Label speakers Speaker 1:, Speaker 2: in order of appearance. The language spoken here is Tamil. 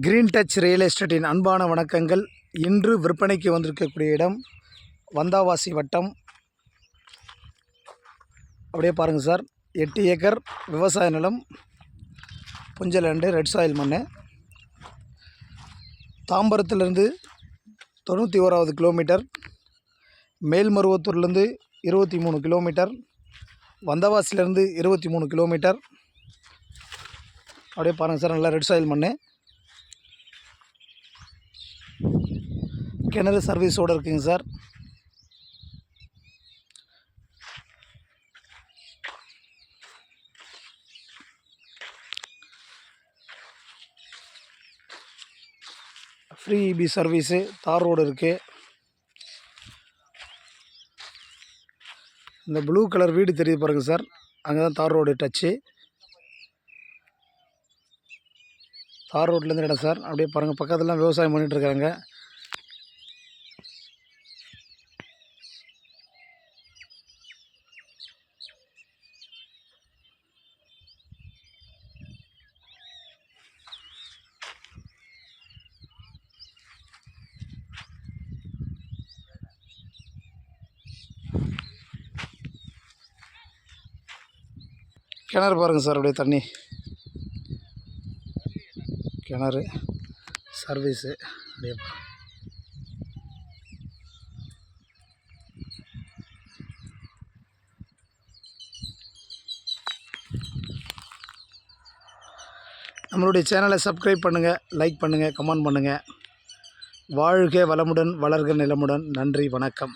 Speaker 1: கிரீன் டச் ரியல் எஸ்டேட்டின் அன்பான வணக்கங்கள். இன்று விற்பனைக்கு வந்திருக்கக்கூடிய இடம் வந்தாவாசி வட்டம். அப்படியே பாருங்கள் சார். எட்டு ஏக்கர் விவசாய நிலம் புஞ்சலண்டு ரெட் சாயில் மண் தாம்பரத்துலேருந்து தொண்ணூற்றி ஓராவது கிலோமீட்டர் மேல்மருவத்தூர்லேருந்து இருபத்தி மூணு கிலோமீட்டர் வந்தவாசிலேருந்து இருபத்தி மூணு கிலோமீட்டர் அப்படியே பாருங்கள் சார் நல்லா ரெட் சாயில் மண் கிணறு சர்வீஸோடு இருக்குங்க sir. Free EB service tar road இருக்குது இந்த ப்ளூ கலர் வீடு தெரியுது பாருங்கள் சார். அங்கே தான் தார் ரோடு டச்சு தார் ரோட்லேருந்து இடம் சார். அப்படியே பாருங்கள் பக்கத்துலாம் விவசாயம் பண்ணிட்டு கிணறு பாருங்கள் சார் அப்படியே தண்ணி. கிணறு சர்வீஸு அப்படியே நம்மளுடைய சேனலை சப்ஸ்கிரைப் பண்ணுங்கள் லைக் பண்ணுங்கள் கமெண்ட் பண்ணுங்கள் வாழ்க வளமுடன் வளர்க நிலமுடன். நன்றி வணக்கம்.